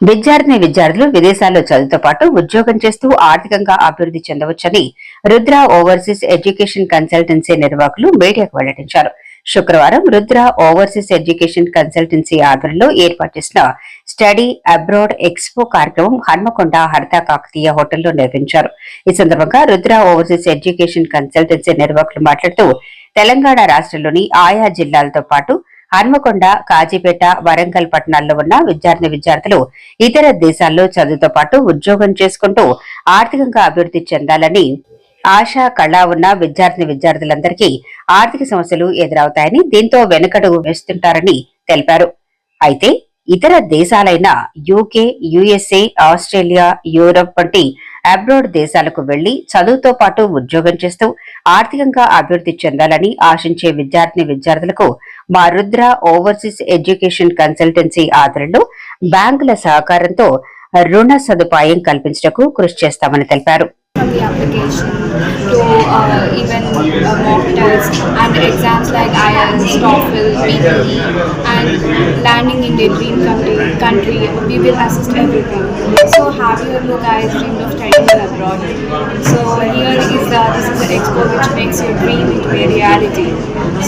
విద్యార్థిని విద్యార్థులు విదేశాల్లో చదువుతో పాటు ఉద్యోగం చేస్తూ ఆర్థికంగా అభివృద్ధి చెందవచ్చని రుద్ర ఓవర్సీస్ ఎడ్యుకేషన్ కన్సల్టెన్సీ నిర్వాహకులు మీడియాకు వెల్లడించారు. శుక్రవారం రుద్ర ఓవర్సీస్ ఎడ్యుకేషన్ కన్సల్టెన్సీ ఆధ్వర్యంలో ఏర్పాటు చేసిన స్టడీ అబ్రాడ్ ఎక్స్పో కార్యక్రమం హన్మకొండ హరిత కాకతీయ హోటల్లో నిర్వహించారు. ఈ సందర్భంగా రుద్ర ఓవర్సీస్ ఎడ్యుకేషన్ కన్సల్టెన్సీ నిర్వాహకులు మాట్లాడుతూ తెలంగాణ రాష్ట్రంలోని ఆయా జిల్లాలతో పాటు హన్మకొండ కాజీపేట వరంగల్ పట్టణాల్లో ఉన్న విద్యార్థి విద్యార్థులు ఇతర దేశాల్లో చదువుతో పాటు ఉద్యోగం చేసుకుంటూ ఆర్థికంగా అభివృద్ధి చెందాలని ఆశ కళ ఉన్న విద్యార్థి విద్యార్థులందరికీ ఆర్థిక సమస్యలు ఎదురవుతాయని దీంతో వెనుకడుగు వేస్తుంటారని తెలిపారు. అయితే ఇతర దేశాలైన యూకే యుఎస్ఏ ఆస్ట్రేలియా యూరప్ వంటి అబ్రాడ్ దేశాలకు వెళ్ళి చదువుతో పాటు ఉద్యోగం చేస్తూ ఆర్థికంగా అభివృద్ధి చెందాలని ఆశించే విద్యార్థిని విద్యార్థులకు మా రుద్ర ఓవర్సీస్ ఎడ్యుకేషన్ కన్సల్టెన్సీ ఆధ్వర్యంలో బ్యాంకుల సహకారంతో రుణ సదుపాయం కల్పించటకు కృషి చేస్తామని తెలిపారు. from the application to uh, even uh, mock tests and exams like IELTS, TOEFL, PTE and landing in their dream country, country we will assist everything. So have you ever guys dreamed of studying abroad? So here is the, this is the expo which makes your dream into a reality.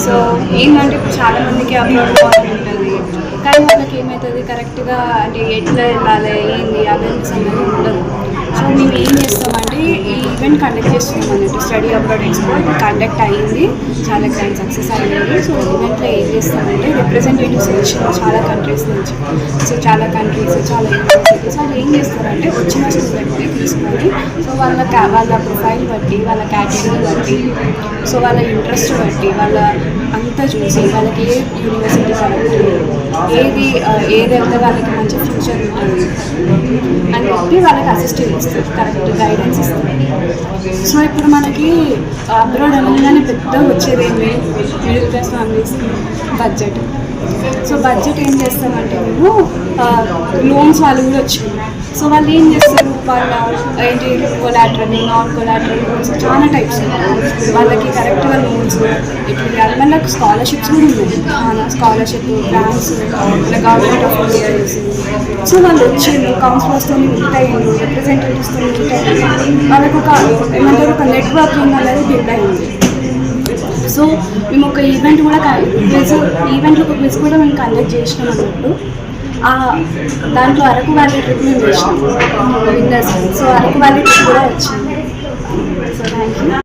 So ఏంటంటే ఇప్పుడు చాలా మందికి abroad పోవాలని ఉంటుంది కానీ వాళ్ళకి ఏమవుతుంది కరెక్ట్గా అంటే ఎట్లా వెళ్ళాలి ఏంది అవేర్నెస్ అనేది ఉండదు సో మేము ఏం చేస్తామంటే ఈ ఈవెంట్ కండక్ట్ చేస్తున్నాం అన్నట్టు. స్టడీ అబ్రాడ్ ఎక్స్పో కండక్ట్ అయ్యింది చాలా గ్రాండ్ సక్సెస్ అయ్యింది సో ఈవెంట్లో ఏం చేస్తామంటే రిప్రజెంటేటివ్స్ వచ్చిన చాలా కంట్రీస్ నుంచి. సో చాలా కంట్రీస్ చాలా యూనివర్సిటీస్ వాళ్ళు ఏం చేస్తారంటే వచ్చిన స్టూడెంట్ని తీసుకొని సో వాళ్ళ వాళ్ళ ప్రొఫైల్ బట్టి వాళ్ళ కేటగిరీ బట్టి సో వాళ్ళ ఇంట్రెస్ట్ బట్టి వాళ్ళ అంతా చూసి వాళ్ళకి ఏ యూనివర్సిటీ కరెక్ట్ ఏది ఏదైతే ఏది వెళ్తే వాళ్ళకి మంచి ఫ్యూచర్ ఉంటుంది అని చెప్పి వాళ్ళకి అసిస్టెంట్ చేస్తారు. కరెక్ట్ గైడెన్స్ ఇస్తారు. సో ఇప్పుడు మనకి అబ్రాడ్ అనగానే పెద్ద వచ్చేది ఏంటి middle class families budget so budget ఏం చేస్తామంటే మేము లోన్స్ వాళ్ళు కూడా వచ్చింది సో వాళ్ళు ఏం చేస్తారు? వాళ్ళ ఏంటి కొలాటరల్ నాన్ కొలాటరల్ లోన్స్ చాలా టైప్స్ ఉన్నాయి. వాళ్ళకి కరెక్ట్గా లోన్స్ ఇప్పుడు చేయాలి మళ్ళీ స్కాలర్షిప్స్ కూడా ఉన్నాయి. Scholarship grants government of India చేసింది సో వాళ్ళు వచ్చిండ్రు కౌన్సిలర్స్తో మీట్ అయ్యిండ్రు రిప్రజెంటేటివ్స్తో మీట్ అయ్యిండ్రు వాళ్ళకి ఒక ఏమంటారు? ఒక నెట్వర్కింగ్ అనేది బిల్డ్ అయింది. సో మేము ఒక ఈవెంట్ కూడా ఈవెంట్ ఈవెంట్లో ఒక క్విజ్ కూడా మేము కండక్ట్ చేసినాం అన్నట్టు. దాంట్లో అరకు వ్యాలీ ట్రిప్ మేము winners. So Araku valley trip కూడా వచ్చింది సో థ్యాంక్ యూ